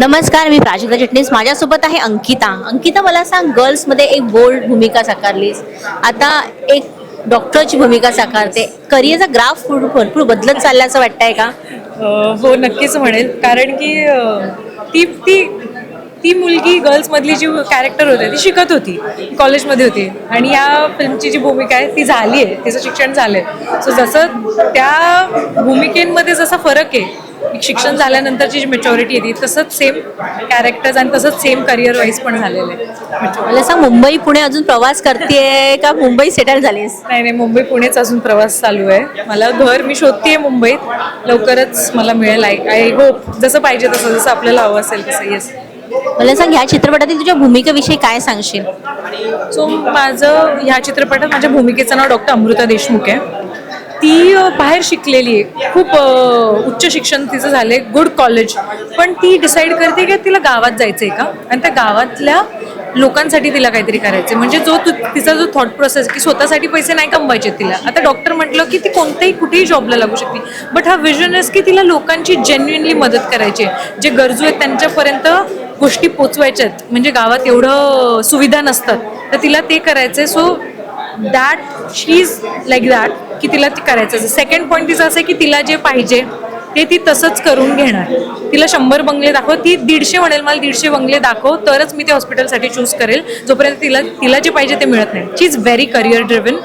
नमस्कार मी प्राजक्ता चिटणीस. माझ्यासोबत आहे अंकिता. अंकिता मला सांग गर्ल्समध्ये एक बोल्ड भूमिका साकारलीस. आता एक डॉक्टरची भूमिका साकारते. करिअरचा ग्राफ भरपूर बदलत चालला असं वाटतंय का? हो नक्कीच म्हणेल. कारण की ती ती ती मुलगी गर्ल्समधली जी कॅरेक्टर होते ती शिकत होती. कॉलेजमध्ये होती. आणि या फिल्मची जी भूमिका आहे ती झाली आहे. तिचं शिक्षण झालं आहे सो जसं त्या भूमिकेमध्ये जसा फरक आहे एक शिक्षण झाल्यानंतरची जी मेच्युरिटी येते तसंच सेम कॅरेक्टर्स आणि तसंच सेम करिअर वाईज पण झालेलं आहे. मला सांग मुंबई पुणे अजून प्रवास करते का? मुंबई सेटल झालीस? नाही नाही मुंबई पुणेच अजून प्रवास चालू आहे. मला घर मी शोधतेय मुंबईत. लवकरच मला मिळेल. आय आय होप जसं पाहिजे तसं जसं आपल्याला हवं असेल तसं येस मला सांग ह्या चित्रपटातील तुझ्या भूमिकेविषयी काय सांगशील? सो माझं ह्या चित्रपटात माझ्या भूमिकेचं नाव डॉक्टर अमृता देशमुख आहे. ती बाहेर शिकलेली आहे. खूप उच्च शिक्षण तिचं झालं आहे गुड कॉलेज. पण ती डिसाईड करते की तिला गावात जायचं आहे का? आणि त्या गावातल्या लोकांसाठी तिला काहीतरी करायचं म्हणजे जो तिचा जो थॉट प्रोसेस की स्वतःसाठी पैसे नाही कमवायचे तिला. आता डॉक्टर म्हटलं की ती कोणत्याही कुठेही जॉबला लागू शकते. बट हा विजन की तिला लोकांची जेन्युनली मदत करायची आहे. जे गरजू आहेत त्यांच्यापर्यंत गोष्टी पोचवायच्यात. म्हणजे गावात एवढं सुविधा नसतात. तर तिला ते करायचं so that she is like that की तिला ते करायचं सेकंड पॉईंट तिचं असं आहे की तिला जे पाहिजे ते ती तसंच करून घेणार. तिला शंभर बंगले दाखव. ती दीडशे म्हणेल मला दीडशे बंगले दाखव तरच मी ते हॉस्पिटलसाठी चूज करेल. जोपर्यंत तिला तिला जे पाहिजे ते मिळत नाही. She is very career driven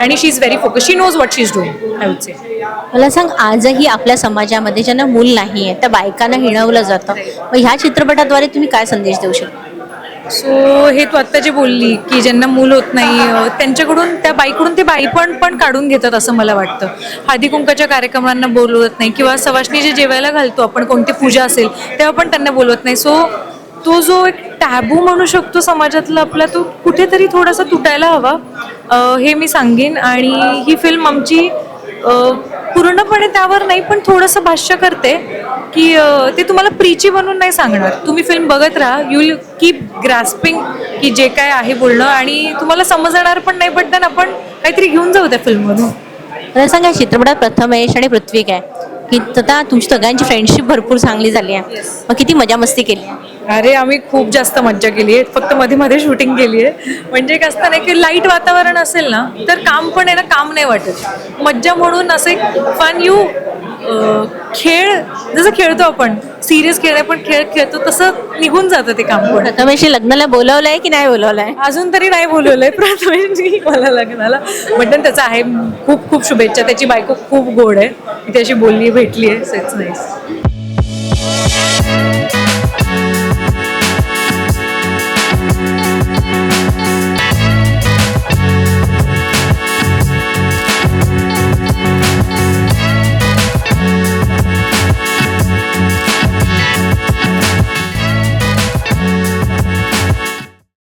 आणि she is very focus she knows what she is doing I would say मला सांग आजही आपल्या समाजामध्ये ज्यांना मूल नाही आहे त्या बायकांना हिणवलं जातं. मग ह्या चित्रपटाद्वारे तुम्ही काय संदेश देऊ शकता? सो हे तू आत्ता जे बोलली की ज्यांना मूल होत नाही त्यांच्याकडून त्या बाईकडून ते बाई पण पण काढून घेतात असं मला वाटतं. हळदी कुंकाच्या कार्यक्रमांना बोलवत नाही किंवा सवाशणी जे जेवायला घालतो आपण कोणती पूजा असेल तेव्हा पण त्यांना बोलवत नाही. सो तो जो एक टॅबू म्हणू शकतो समाजातला आपला तो कुठेतरी थोडासा तुटायला हवा. हे मी सांगेन. आणि ही फिल्म आमची पूर्णपणे त्यावर नाही पण थोडंसं भाष्य करते. की ते तुम्हाला प्रीची बनून नाही सांगणार. तुम्ही फिल्म बघत राहा. यू विल कीप ग्रास्पिंग की जे काय आहे बोलणं आणि तुम्हाला समजणार पण नाही बट देन आपण काहीतरी घेऊन जाऊ त्या फिल्ममधून मला सांग चित्रपटात प्रथमेश आणि पृथ्वी काय? की आता तुमची सगळ्यांची फ्रेंडशिप भरपूर चांगली झाली आहे. मग किती मजा मस्ती केली अरे आम्ही खूप जास्त मज्जा केली आहे. फक्त मध्ये मध्ये शूटिंग केली आहे. म्हणजे एक असतं ना की लाइट वातावरण असेल ना तर काम पण आहे ना काम नाही वाटत. मज्जा म्हणून असं एक फन यू खेळ जसं खेळतो आपण सिरियस खेळ पण खेळ खेळतो तसं निघून जातं ते काम पण. प्रथमेशशी लग्नाला बोलवलंय की नाही बोलवलंय? अजून तरी नाही बोलवलंय प्रथमेशजी मला लग्नाला. बट त्याचं आहे खूप खूप शुभेच्छा. त्याची बायको खूप गोड आहे. मी त्याशी बोलली भेटली आहे सेच नाईस